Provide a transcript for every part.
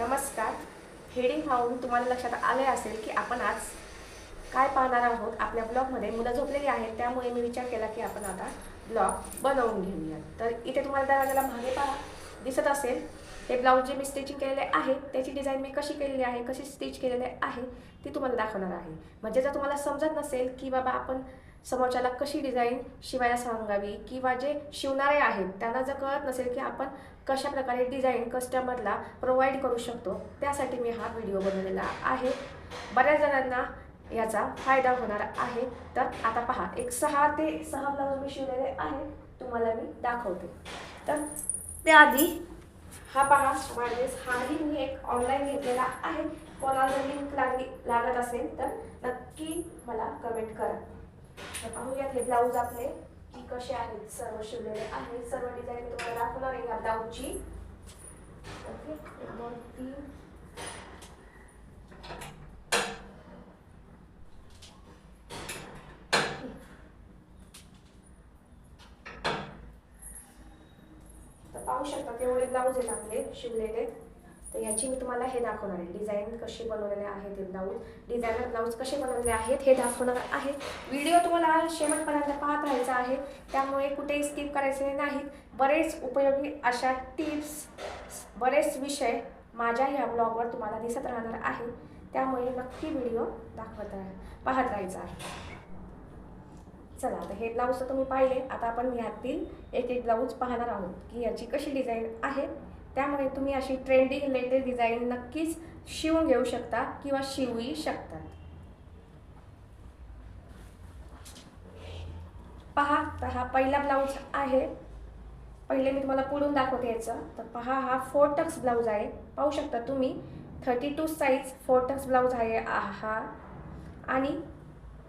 नमस्कार. हेडिंग पाहून तुम्हाला लक्षात आले असेल की आपण आज काय पाहणार आहोत? आपल्या ब्लॉगमध्ये मुलं झोपलेली आहेत त्यामुळे मी विचार केला की आपण आता ब्लॉग बनवून घेऊया तर इथे तुम्हाला दरवाजाला मागे पहा. दिसत असेल हे ब्लाऊज जे मी स्टिचिंग केलेले आहे त्याची डिझाईन मी कशी केलेली आहे कशी स्टिच केलेले आहे ती तुम्हाला दाखवणार आहे. म्हणजे जर तुम्हाला समजत नसेल की बाबा आपण समोरच्याला कशी डिझाईन शिवायला सांगावी किंवा जे शिवणारे आहेत त्यांना जर कळत नसेल की आपण कशा प्रकारे डिझाईन कस्टमरला प्रोव्हाइड करू शकतो त्यासाठी मी हा व्हिडिओ बनवलेला आहे. बऱ्याच जणांना याचा फायदा होणार आहे. तर आता पहा एक सहा ते सहा ब्लाऊज मी शिवलेले आहे तुम्हाला मी दाखवते. तर त्याआधी हा पहा माझेच हाही मी एक ऑनलाईन घेतलेला आहे. कोणाला लिंक लागली लागत असेल तर नक्की मला कमेंट करा. तर पाहूयात हे ब्लाऊज आपले की कसे आहेत. सर्व शिवलेले आहेत सर्व डिझाईन मी तुम्हाला दाखवणार आहे या ब्लाऊजची ओके एक, दोन तीन. तर पाहू शकता तेवढे ब्लाऊज आहेत आपले शिवलेले. तर याची मी तुम्हाला हे दाखवणार आहे. डिझाईन कशी बनवलेले आहेत हे ब्लाऊज डिझायनर ब्लाऊज कसे बनवलेले आहेत हे दाखवणार आहे. व्हिडिओ तुम्हाला शेवटपर्यंत पाहत राहायचा आहे. त्यामुळे कुठेही स्किप करायचे नाहीत. बरेच उपयोगी अशा टिप्स बरेच विषय माझ्या ह्या ब्लॉगवर तुम्हाला दिसत राहणार आहे. त्यामुळे नक्की व्हिडिओ दाखवत राहा पाहत राहायचा आहे. चला आता हे ब्लाऊज तर तुम्ही पाहिले. आता आपण यातील एक एक ब्लाऊज पाहणार आहोत की याची कशी डिझाईन आहे. त्यामुळे तुम्ही अशी ट्रेंडिंग लेटेस्ट डिझाईन नक्कीच शिवून घेऊ शकता किंवा शिवूही शकता पहा तर हा पहिला ब्लाऊज आहे. पहिले मी तुम्हाला पुढून दाखवते याचं. तर पहा हा फोर टक्स ब्लाऊज आहे. पाहू शकता तुम्ही thirty two size four tucks blouse आहे हा. आणि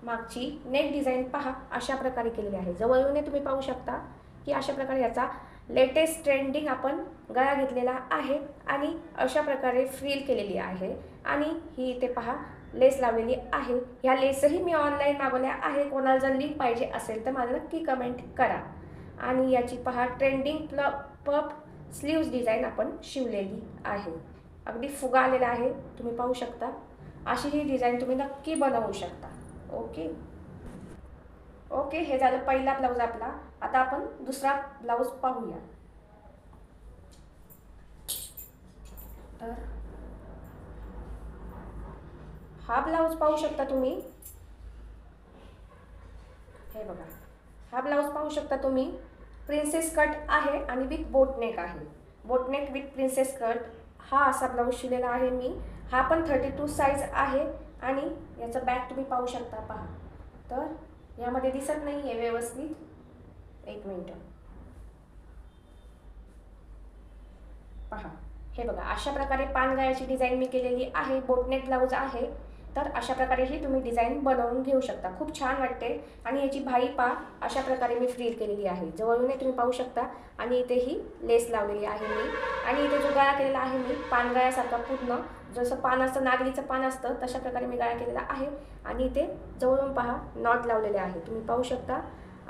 मागची नेक डिझाईन पहा अशा प्रकारे केलेली आहे. जवळून तुम्ही पाहू शकता की अशा प्रकारे याचा लेटेस्ट ट्रेंडिंग आपण गळा घेतलेला आहे आणि अशा प्रकारे फ्रील केलेली आहे. आणि ही इथे पहा लेस लावलेली आहे. ह्या लेसही मी ऑनलाईन मागवल्या आहे कोणाला जर लिंक पाहिजे असेल तर मला नक्की कमेंट करा. आणि याची पहा ट्रेंडिंग प्ल पप स्लीव्ज डिझाईन आपण शिवलेली आहे. अगदी फुगा आलेला आहे. तुम्ही पाहू शकता. अशी ही डिझाईन तुम्ही नक्की बनवू शकता. ओके ओके हे झालं पहिला ब्लाऊज आपला. आता आपण दुसरा ब्लाऊज पाहूया. तर हा ब्लाऊज पाहू शकता तुम्ही. हे बघा. हा ब्लाऊज पाहू शकता तुम्ही. प्रिन्सेस कट आहे आणि विथ बोटनेक आहे. बोटनेक विथ प्रिन्सेस कट हा असा ब्लाऊज शिलेला आहे मी. हा पण थर्टी टू साईज आहे आणि याचं बॅक तुम्ही पाहू शकता. पहा. तर यामध्ये दिसत नाही आहे व्यवस्थित. एक मिनटं. पहा. हे बघा अशा प्रकारे पानगाळ्याची डिझाईन मी केलेली आहे बोटनेक ब्लाऊज आहे. तर अशा प्रकारेही तुम्ही डिझाईन बनवून घेऊ शकता. खूप छान वाटते. आणि याची भाई पा अशा प्रकारे मी फ्रील केलेली आहे. जवळूनही तुम्ही पाहू शकता. आणि इथे ही लेस लावलेली आहे मी. आणि इथे जो गळा केलेला आहे मी पानगळ्यासारखा पूर्ण. जसं पान असतं नागलीचं पान असतं तशा प्रकारे मी गळा केलेला आहे. आणि इथे जवळून पहा नॉट लावलेले आहे. तुम्ही पाहू शकता.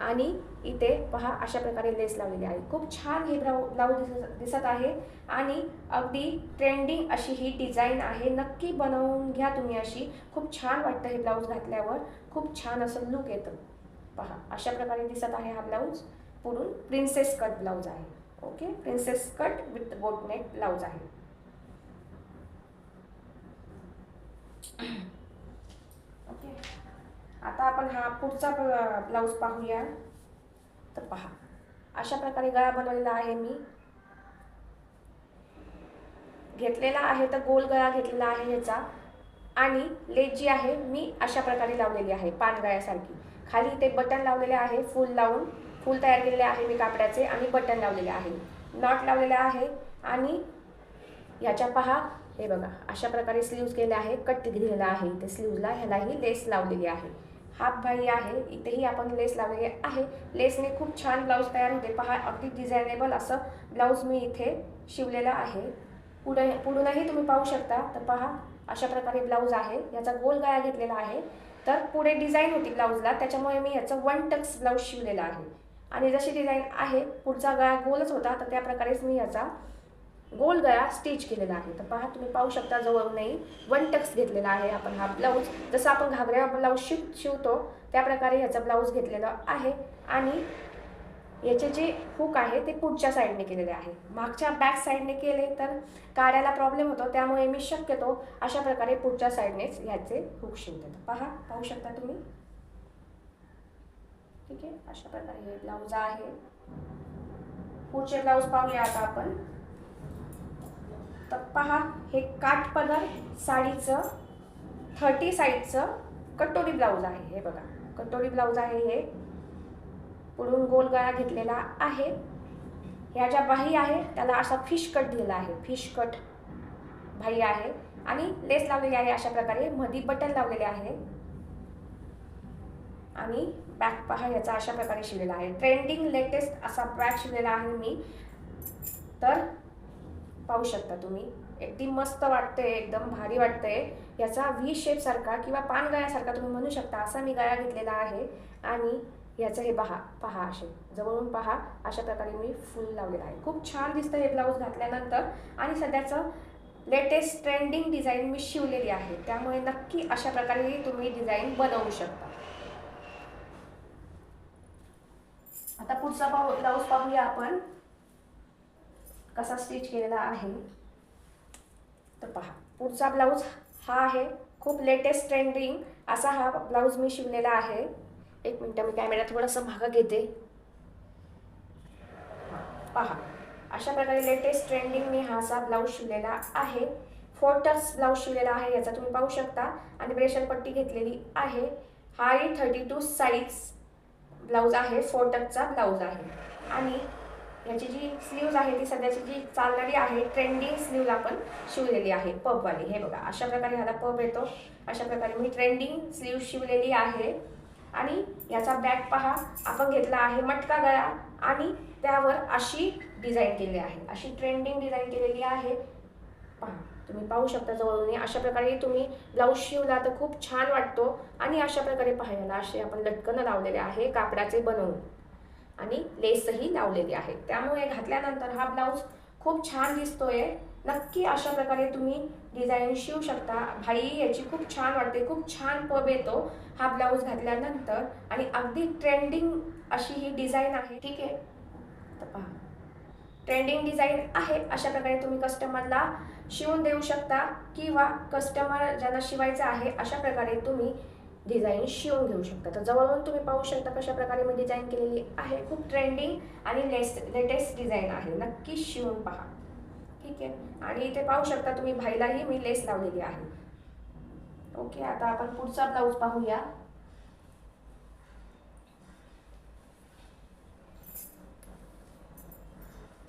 आणि इथे पहा अशा प्रकारे लेस लावलेली आहे. खूप छान हे ब्लाऊ ब्लाऊज दिसत दिसत आहे. आणि अगदी ट्रेंडिंग अशी ही डिझाईन आहे. नक्की बनवून घ्या तुम्ही अशी. खूप छान वाटतं हे ब्लाऊज घातल्यावर. खूप छान असं लुक येतं. पहा अशा प्रकारे दिसत आहे हा ब्लाऊज पुढून प्रिन्सेस कट ब्लाऊज आहे. Okay princess cut with boatneck blouse आहे. ओके आता आपण हा पुढचा ब्लाऊज पाहूया. तर पहा. अशा प्रकारे गळा बनवलेला आहे मी. घेतलेला आहे तर गोल गळा घेतलेला आहे ह्याचा. आणि लेस जी आहे मी अशा प्रकारे लावलेली आहे पानगळ्यासारखी खाली ते बटन लावलेले आहे फूल लावून. फूल तयार केलेले आहे मी कापडाचे आणि बटन लावलेले आहे. नॉट लावलेले आहे आणि याच्या पहा. हे बघा अशा प्रकारे स्लीव्ज केले आहे कट दिलेला आहे. इथे स्लीव्जला ह्यालाही लेस लावलेली आहे. हाफ भाई आहे इथेही आपण लेस लावलेले आहे. लेसने खूप छान ब्लाऊज तयार होते. पहा अगदी डिझायनेबल असं ब्लाऊज मी इथे शिवलेलं आहे. पुढे पुढूनही तुम्ही पाहू शकता. तर पहा अशा प्रकारे ब्लाऊज आहे. याचा गोल गळा घेतलेला आहे. तर पुढे डिझाईन होती ब्लाऊजला. त्याच्यामुळे मी याचं वन टक्स ब्लाऊज शिवलेला आहे. आणि जशी डिझाईन आहे पुढचा गळा गोलच होता. तर त्या प्रकारेच मी याचा गोल गळा स्टिच केलेला आहे. तर पहा तुम्ही पाहू शकता जवळूनही वन टक्स घेतलेला आहे आपण हा ब्लाऊज. जसं आपण घागऱ्या ब्लाऊज शिव शिवतो त्याप्रकारे ह्याचा ब्लाऊज घेतलेला आहे. आणि याचे जे हुक आहे ते पुढच्या साईडने केलेले आहे. मागच्या बॅक साईडने केले तर काढायला प्रॉब्लेम होतो त्यामुळे मी शक्यतो अशा प्रकारे पुढच्या साईडनेच ह्याचे हुक शिवते. पहा पाहू शकता तुम्ही. ठीक आहे? अशा प्रकारे हे ब्लाऊज आहे. पुढचे ब्लाऊज पाहूया आता आपण. तर पहा हे काठ पदर साडीचं थर्टी साईजचं कटोरी ब्लाऊज आहे. हे बघा कटोरी ब्लाऊज आहे हे. पुढून गोल गळा घेतलेला आहे. ह्या ज्या बाही आहे त्याला असा फिश कट दिलेला आहे. फिश कट बाही आहे. आणि लेस लावलेली आहे अशा प्रकारे. मधी बटन लावलेले आहे. आणि बॅक पहा याचा अशा प्रकारे शिवलेला आहे. ट्रेंडिंग लेटेस्ट असा बॅग शिवलेला आहे मी. तर पाहू शकता तुम्ही. एकदम मस्त वाटते एकदम भारी वाटते. याचा व्ही शेप सारखा किंवा पान गळ्यासारखा तुम्ही म्हणू शकता असा मी गळा घेतलेला आहे. आणि याचं हे पहा पहा असे. जवळून पहा अशा प्रकारे मी फुल लावलेलं आहे. खूप छान दिसतं हे ब्लाऊज घातल्यानंतर. आणि सध्याचं लेटेस्ट ट्रेंडिंग डिझाईन मी शिवलेली आहे. त्यामुळे नक्की अशा प्रकारे तुम्ही डिझाईन बनवू शकता. आता पुढचा पाहू ब्लाऊज पाहूया आपण. कसा स्टिच केलेला आहे? तर पहा पुढचा ब्लाऊज हा आहे खूप लेटेस्ट ट्रेंडिंग असा हा ब्लाऊज मी शिवलेला आहे. एक मिनटं मी कॅमेरा थोडंसं मागं घेते. पहा अशा प्रकारे लेटेस्ट ट्रेंडिंग मी हा असा ब्लाऊज शिवलेला आहे. फोर टक्स ब्लाऊज शिवलेला आहे याचा तुम्ही पाहू शकता. आणि ब्रेशल पट्टी घेतलेली आहे. हाही थर्टी टू साईज ब्लाऊज आहे फोर टक्सचा ब्लाऊज आहे. आणि याची जी स्लीव्ज आहे ती सध्याची जी चालणारी आहे ट्रेंडिंग स्लीव्ज आपण शिवलेली आहे पबवाली. हे बघा अशा प्रकारे ह्याला पब येतो. अशा प्रकारे मी ट्रेंडिंग स्लीव शिवलेली आहे. आणि याचा बॅक पहा आपण घेतला आहे मटका गळा आणि त्यावर अशी डिझाईन केलेली आहे. अशी ट्रेंडिंग डिझाईन केलेली आहे. पहा तुम्ही पाहू शकता जवळून. अशा प्रकारे तुम्ही ब्लाऊज शिवला तर खूप छान वाटतो. आणि अशा प्रकारे पाहायला असे आपण लटकन लावलेले आहे कापडाचे बनवून. आणि लेसही लावलेली आहे. त्यामुळे घातल्यानंतर हा ब्लाऊज खूप छान दिसतोय. नक्की अशा प्रकारे तुम्ही डिझाईन शिवू शकता. भाई याची खूप छान वाटते. खूप छान पब येतो हा ब्लाऊज घातल्यानंतर. आणि अगदी ट्रेंडिंग अशी ही डिझाईन आहे. ठीक आहे? तर पहा. ट्रेंडिंग डिझाईन आहे अशा प्रकारे तुम्ही कस्टमरला शिवून देऊ शकता किंवा कस्टमर ज्यांना शिवायचं आहे अशा प्रकारे तुम्ही डिझाईन शिवून घेऊ शकता. तर जवळून तुम्ही पाहू शकता कशा प्रकारे मी डिझाईन केलेली आहे. खूप ट्रेंडिंग आणि लेस लेटेस्ट डिझाईन आहे. नक्की शिवून पहा. ठीक आहे? आणि इथे पाहू शकता तुम्ही भाईलाही मी लेस लावलेली आहे. ओके आता आपण पुढचा ब्लाऊज पाहूया.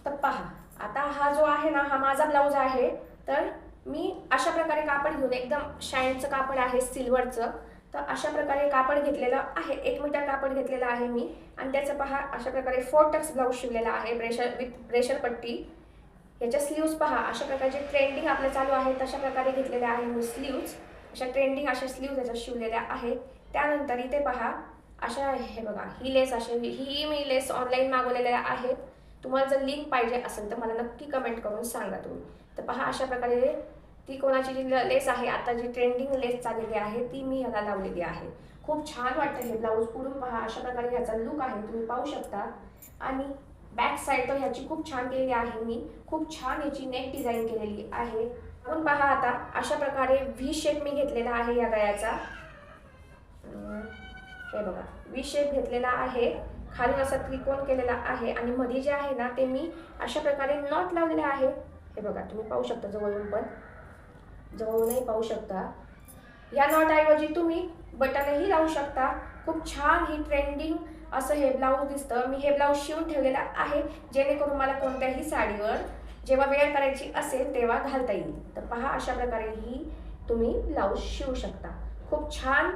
तर पहा आता हा जो आहे ना हा माझा ब्लाऊज आहे. तर मी अशा प्रकारे कापड घेऊन एकदम शाईनचं कापड आहे सिल्वरचं. तर अशा प्रकारे कापड घेतलेलं आहे. एक मीटर कापड घेतलेलं आहे मी. आणि त्याचं पहा अशा प्रकारे फोर टक्स ब्लाऊज शिवलेला आहे. ब्रेशर विथ ब्रेशर पट्टी. याच्या स्लीव्ज पहा अशा प्रकारचे ट्रेंडिंग आपलं चालू आहे. तशा प्रकारे घेतलेल्या आहे मी स्लीव्ज अशा ट्रेंडिंग अशा स्लीव्ज याच्या शिवलेल्या आहेत. त्यानंतर इथे पहा अशा हे बघा. ही लेस असे ही मी लेस ऑनलाईन मागवलेल्या आहेत. तुम्हाला जर लिंक पाहिजे असेल तर मला नक्की कमेंट करून सांगा तुम्ही. तर पहा अशा प्रकारे ती कोणाची जी लेस आहे आता जी ट्रेंडिंग लेस चाललेली आहे ती मी ह्याला लावलेली आहे. खूप छान वाटतं हे ब्लाऊज पुढून पहा अशा प्रकारे ह्याचा लुक आहे तुम्ही पाहू शकता. आणि बॅक साईड तर ह्याची खूप छान केलेली आहे मी. खूप छान याची नेक डिझाईन केलेली आहे. आपण पहा आता अशा प्रकारे व्ही शेप मी घेतलेला आहे या गळ्याचा. हे बघा व्ही शेप घेतलेला आहे. खालून असा त्रिकोण केलेला आहे. आणि मध्ये जे आहे ना ते मी अशा प्रकारे नॉट लावलेले आहे. हे बघा तुम्ही पाहू शकता जवळून पण. जमवूनही पाहू शकता. या नॉटऐवजी तुम्ही बटनही लावू शकता. खूप छान ही ट्रेंडिंग असं हे ब्लाऊज दिसतं. मी हे ब्लाऊज शिवून ठेवलेलं आहे. जेणेकरून मला कोणत्याही साडीवर जेव्हा वेअर करायची असेल तेव्हा घालता येईल. तर पहा अशा प्रकारे ही तुम्ही ब्लाऊज शिवू शकता. खूप छान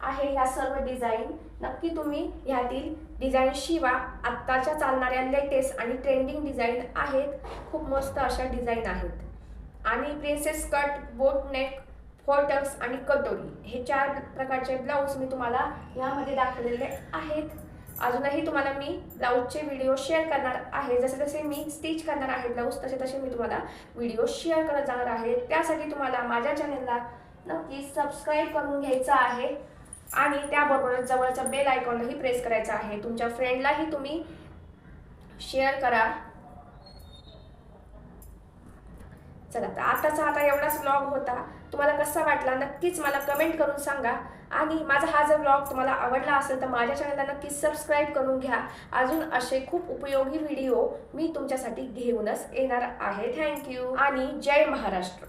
आहे ह्या सर्व डिझाईन नक्की तुम्ही ह्यातील डिझाईन शिवा. आत्ताच्या चालणाऱ्या लेटेस्ट आणि ट्रेंडिंग डिझाईन आहेत. खूप मस्त अशा डिझाईन आहेत. आणि princess cut boat neck four tucks आणि कटोरी. हे चार प्रकारचे ब्लाऊज मी तुम्हाला यामध्ये दाखवलेले आहेत. अजूनही तुम्हाला मी ब्लाऊजचे व्हिडिओ शेअर करणार आहे. जसे जसे मी स्टिच करणार आहे ब्लाऊज तसे तसे मी तुम्हाला व्हिडिओ शेअर करत जाणार आहे. त्यासाठी तुम्हाला माझ्या चॅनलला नक्की सबस्क्राईब करून घ्यायचं आहे. आणि त्याबरोबरच जवळचा बेल आयकॉनही प्रेस करायचा आहे. तुमच्या फ्रेंडलाही तुम्ही शेअर करा. चला तर आताचा आता एवढाच ब्लॉग होता. तुम्हाला कसा वाटला नक्कीच मला कमेंट करून सांगा. आणि माझा हा जर ब्लॉग तुम्हाला आवडला असेल तर माझ्या चॅनलला नक्कीच सबस्क्राईब करून घ्या. अजून असे खूप उपयोगी व्हिडिओ मी तुमच्यासाठी घेऊनच येणार आहे. थँक्यू आणि जय महाराष्ट्र.